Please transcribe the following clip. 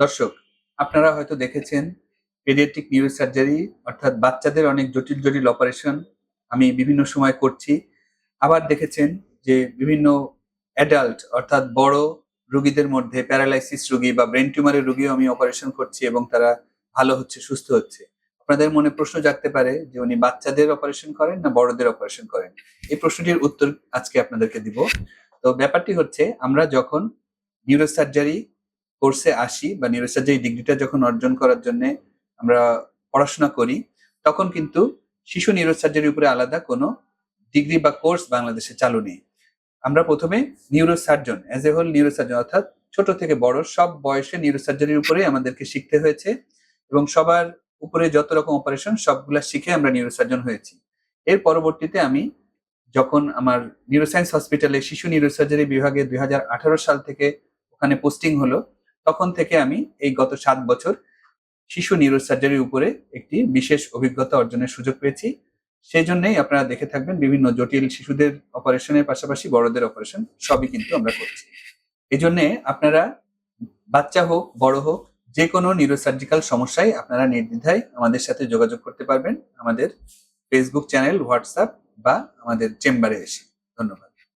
দর্শক, আপনারা হয়তো দেখেছেন পেডিয়াট্রিক নিউরোসার্জারি অর্থাৎ বাচ্চাদের অনেক জটিল জটিল অপারেশন আমি বিভিন্ন সময় করছি। আবার দেখেছেন যে বিভিন্ন অ্যাডাল্ট অর্থাৎ বড় রুগীদের মধ্যে প্যারালাইসিস রুগী বা ব্রেন টিউমারের রুগীও আমি অপারেশন করছি এবং তারা ভালো হচ্ছে, সুস্থ হচ্ছে। আপনাদের মনে প্রশ্ন জাগতে পারে যে উনি বাচ্চাদের অপারেশন করেন না বড়দের অপারেশন করেন? এই প্রশ্নটির উত্তর আজকে আপনাদেরকে দিব। তো ব্যাপারটি হচ্ছে, আমরা যখন নিউরোসার্জারি কোর্সে আসি বা নিউরোসার্জারি ডিগ্রিটা যখন অর্জন করার জন্য আমরা পড়াশোনা করি, তখন কিন্তু শিশু নিউরোসার্জারির উপরে আলাদা কোনো ডিগ্রি বা কোর্স বাংলাদেশে চালু নেই। আমরা প্রথমে neurosurgeon as a whole neurosurgeon অর্থাৎ ছোট থেকে বড় সব বয়সে নিউরোসার্জারির উপরে আমাদেরকে শিখতে হয়েছে এবং সবার উপরে যত রকম অপারেশন সবগুলা শিখে আমরা নিউরোসার্জন হয়েছি। এর পরবর্তীতে আমি যখন আমার নিউরোসায়েন্স হসপিটালে শিশু নিউরোসার্জারি বিভাগে দুই হাজার আঠারো সাল থেকে ওখানে পোস্টিং হলো তখন থেকে আমি এই গত সাত বছর শিশু নিউরোসার্জারির উপরে একটি বিশেষ অভিজ্ঞতা অর্জনের সুযোগ পেয়েছি। সেই জন্যই আপনারা দেখে থাকবেন বিভিন্ন জটিল শিশুদের অপারেশনের পাশাপাশি বড়দের অপারেশন সবই কিন্তু আমরা করছি। এই জন্যে আপনারা বাচ্চা হোক, বড় হোক যে কোনো নিউরোসার্জিক্যাল সমস্যায় আপনারা নির্দ্বিধায় আমাদের সাথে যোগাযোগ করতে পারবেন। আমাদের ফেসবুক চ্যানেল হোয়াটসঅ্যাপ বা আমাদের চেম্বারে এসে। ধন্যবাদ।